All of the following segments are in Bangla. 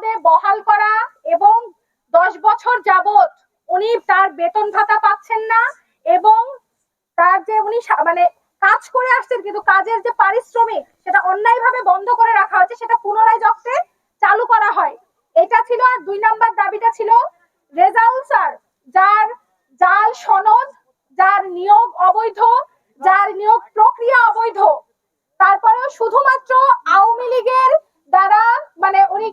পদে বহাল করা এবং দশ বছর যাবত উনি তার বেতন ভাতা পাচ্ছেন না এবং তার যে উনি মানে কাজ করে আসছেন, কিন্তু কাজের যে পারিশ্রমিক সেটা অন্যায়ভাবে বন্ধ করে রাখা হয়েছে, সেটা পুনরায় যখন চালু করা হয়, এটা ছিল আর দুই নাম্বার দাবিটা ছিল রেজাউল স্যার, যার জাল সনদ, যার নিয়োগ অবৈধ, যার নিয়োগ প্রক্রিয়া অবৈধ, তারপরেও শুধুমাত্র আওয়ামী লীগের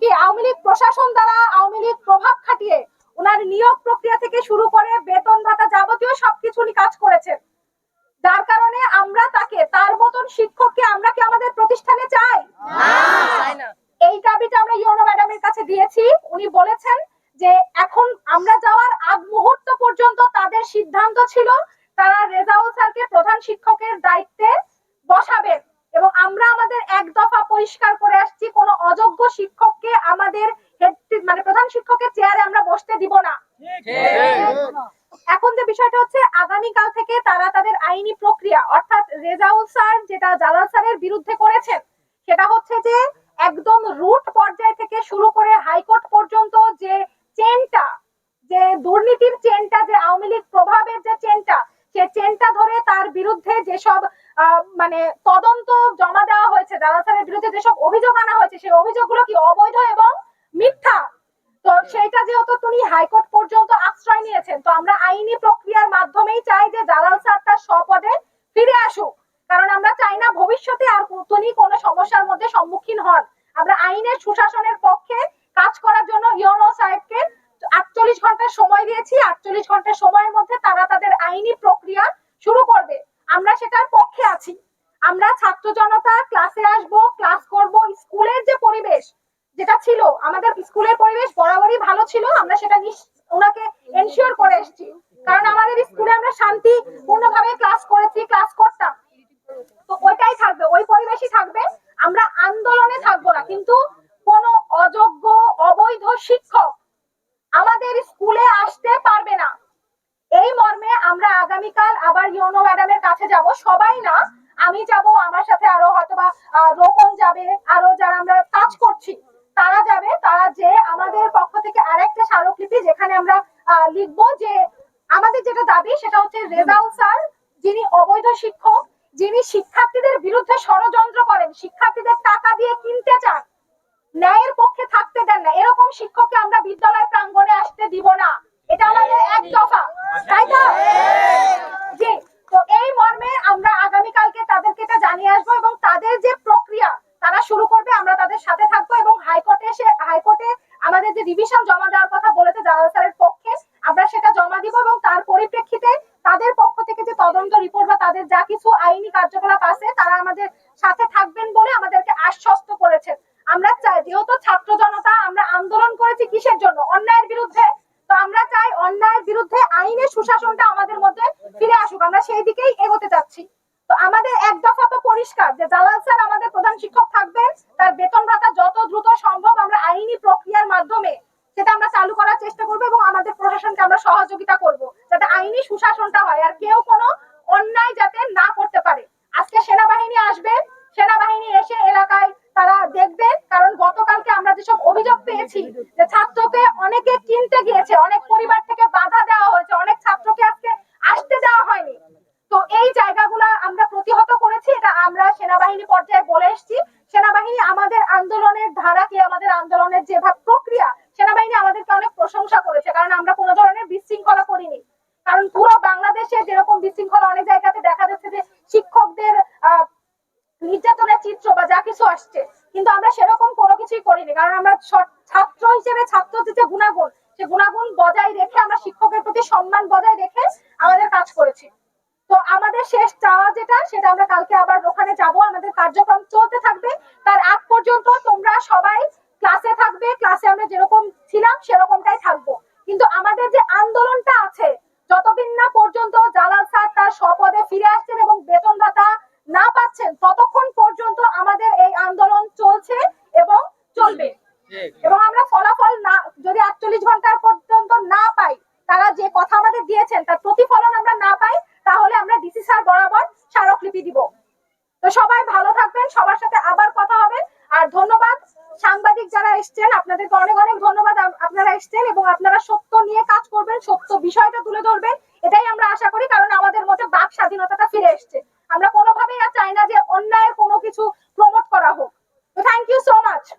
কি আওয়ামী লীগ প্রশাসন দ্বারা আওয়ামী লীগ প্রভাব খাটিয়ে ওনার নিয়োগ প্রক্রিয়া থেকে শুরু করে বেতন ভাতা যাবতীয় সবকিছু উনি কাজ করেছেন। যার কারণে আমরা তাকে তার মতন শিক্ষককে আমরা কি আমাদের প্রতিষ্ঠানে চাই? এই দাবিটা আমরা ইউনো ম্যাডামের কাছে দিয়েছি। উনি বলেছেন যে এখন আমরা যাওয়ার আগ মুহূর্ত পর্যন্ত তাদের সিদ্ধান্ত ছিল তারা রেজাউল স্যারকে প্রধান শিক্ষকের দায়িত্বে বসাবেন এবং আমরা আমাদের পরিষ্কার করে আসছি, কোনো অযোগ্য শিক্ষককে আমাদের মানে প্রধান শিক্ষকের চেয়ারে আমরা বসতে দিব না। এখন যে বিষয়টা হচ্ছে, আগামীকাল থেকে তারা তাদের আইনি প্রক্রিয়া, অর্থাৎ রেজাউল স্যার যেটা জালাল স্যারের বিরুদ্ধে করেছেন, সেটা হচ্ছে যে একদম রুট পর্যায় থেকে শুরু করে হাইকোর্ট পর্যন্ত যে চেনটা, যে দুর্নীতির চেনটা, যে আওয়ামী লীগ প্রভাবের যে চেনটা, সে চেনটা ধরে তার বিরুদ্ধে যেসব মানে তদন্ত জমা দেওয়া স্যারের বিরুদ্ধে যেসব অভিযোগ আনা হয়েছে, সেই অভিযোগগুলো কি অবৈধ এবং মিথ্যা? তো সেইটা যেহেতু তিনি হাইকোর্ট পর্যন্ত আশ্রয় নিয়েছেন, তো আমরা আইনি প্রক্রিয়ার মাধ্যমেই চাই যে জালাল স্যার তার স্বপদে ফিরে আসুক। কারণ আমরা চাই না ভবিষ্যতে আর তিনি কোনো সমস্যার মধ্যে সম্মুখীন হন। আমরা আইনের সুশাসনের পক্ষে কাজ করার জন্য ইউনো সাহেবকে আটচল্লিশ ঘণ্টা সময় দিয়েছি, আটচল্লিশ ঘণ্টা সময়ের মধ্যে তারা তাদের আইনি প্রক্রিয়া শুরু করবে। আমরা সেটার পক্ষে আছি। আমরা ছাত্র জনতা ক্লাসে আসব ক্লাস করব। স্কুলের যে পরিবেশ যেটা ছিল, আমাদের স্কুলের পরিবেশ বরাবরই ভালো ছিল। আমরা সেটা ওনাকে এনশিওর করে এসেছি। কারণ আমাদের স্কুলে আমরা শান্তিপূর্ণভাবে ক্লাস করেছি ক্লাস করতাম। তো ওইটাই থাকবে, ওই পরিবেশই থাকবে। আমরা আন্দোলনে থাকব না। কিন্তু কোন অযোগ্য, অবৈধ শিক্ষক আমাদের স্কুলে আসতে পারবে না। এই মর্মে আমরা আগামীকাল আবার ইউনো ম্যাডামের কাছে যাব। সবাই না আমি যাব আমার সাথে আরও হয়তোবা আহ, রোপন যাবে আরও যারা আমরা কাজ করছি তারা যাবে তারা যে আমাদের পক্ষ থেকে আরেকটা স্মারকলিপি যেখানে আমরা লিখব যে আমাদের যেটা দাবি সেটা হচ্ছে রেজাউল স্যার যিনি অবৈধ শিক্ষক যিনি শিক্ষার্থীদের বিরুদ্ধে ষড়যন্ত্র করেন শিক্ষার্থীদের টাকা দিয়ে কিনতে চান ন্যায়ের পক্ষে থাকতে দেন না এরকম শিক্ষককে আমরা বিদ্যালয় প্রাঙ্গণে আসতে দিব না। এটা আমাদের এক দফা তাই তো জি তো এই মর্মে আমরা আগামীকালকে তাদেরকে এটা জানিয়ে আসব এবং তাদের যে প্রক্রিয়া, তারা শুরু করবে, আমরা তাদের সাথে থাকব এবং হাইকোর্টে এসে, হাইকোর্টে আমাদের যে রিভিশন জমা দেওয়ার কথা বলেছে জালাল স্যারের পক্ষে, আমরা সেটা জমা দিব এবং তার পরিপ্রেক্ষিতে তাদের পক্ষ থেকে যে তদন্ত রিপোর্ট বা তাদের যা কিছু আইনি কার্যকলাপ আছে, তারা আমাদের সাথে থাকবেন বলে আমাদেরকে আশ্বস্ত করেছেন আমরা চাই, যেহেতু ছাত্র জনতা, আমরা আন্দোলন করেছি কিসের জন্য? অন্যায়ের বিরুদ্ধে। তো আমরা চাই অন্যায়ের বিরুদ্ধে আইনের সুশাসনটা আমাদের মধ্যে ফিরে আসুক। আমরা সেই দিকেই এগোতে চাচ্ছি। তো আমাদের এক দফা তো পরিষ্কার যে জালাল স্যার আমাদের প্রধান শিক্ষক থাকবেন, তার বেতন ভাতা যত দ্রুত সম্ভব আমরা আইনি প্রক্রিয়ার মাধ্যমে সেটা আমরা চালু করার চেষ্টা করব এবং আমাদের প্রশাসনকে আমরা সহযোগিতা করব, যাতে আইনি সুশাসনটা হয় আর কেউ কোনো অন্যায় যাতে না করতে পারে। আজকে সেনাবাহিনী আসবে, সেনাবাহিনী এসে এলাকায় তারা দেখবে, কারণ গতকালকে আমরা যেসব অভিযোগ পেয়েছি যে ছাত্রকে অনেকে কিনতে গিয়েছে, অনেক পরিবার থেকে বাধা দেওয়া হয়েছে অনেক ছাত্রকে আজকে আসতে দেওয়া হয়নি তো এই জায়গাগুলো আমরা প্রতিহত করেছি এটা আমরা সেনাবাহিনী পর্যায়ে বলে এসেছি, সেনাবাহিনী আমাদের আন্দোলনের ধারাকে আমাদের আন্দোলনের যে প্রক্রিয়া, সেনাবাহিনী আমাদেরকে অনেক প্রশংসা করেছে, কারণ আমরা কোনো ধরনের বিশৃঙ্খলা করিনি। কারণ পুরো বাংলাদেশে যেরকম বিশৃঙ্খলা অনেক জায়গাতে দেখা যাচ্ছে যে শিক্ষকদের নির্যাতনের চিত্র বা যা কিছু আসছে, কিন্তু আমরা সেরকম কোনো কিছুই করিনি। কারণ আমরা ছাত্র হিসেবে ছাত্রদের যে গুণাগুণ, সে গুণাগুণ বজায় রেখে আমরা শিক্ষকের প্রতি সম্মান বজায় রেখে আমাদের কাজ করেছি। তো আমাদের শেষ চাওয়া যেটা, সেটা আমরা কালকে আবার ওখানে যাব আমাদের কার্যক্রম চলতে থাকবে তার আগ পর্যন্ত তোমরা সবাই ক্লাসে থাকবে ক্লাসে আমরা যেরকম ছিলাম সেরকমটাই থাকব কিন্তু আমাদের যে আন্দোলনটা আছে যতদিন না পর্যন্ত জালাল স্যার স্বপদে ফিরে আসছেন এবং বেতন ভাতা না পাচ্ছেন, ততক্ষণ পর্যন্ত আমাদের এই আন্দোলন চলছে এবং চলবে। এবং আমরা ফলাফল না, যদি আটচল্লিশ ঘণ্টার পর্যন্ত না পাই, তারা যে কথা আমাদের দিয়েছেন, তার প্রতিফলন আমরা না পাই, তাহলে আমরা ডিসি স্যার বরাবর স্মারকলিপি দিব। তো সবাই ভালো থাকবেন, সবার সাথে আবার কথা হবে। আর ধন্যবাদ সাংবাদিক যারা এসছেন, আপনাদেরকে অনেক অনেক ধন্যবাদ। আপ- আপনারা এসছেন এবং আপনারা সত্য নিয়ে কাজ করবেন, সত্য বিষয়টা তুলে ধরবেন, এটাই আমরা আশা করি, কারণ আমাদের মধ্যে বাক স্বাধীনতাটা ফিরে এসছে। আমরা কোনোভাবেই আর চাই না যে অন্যায়ের কোনো কিছু প্রমোট করা হোক। Thank you so much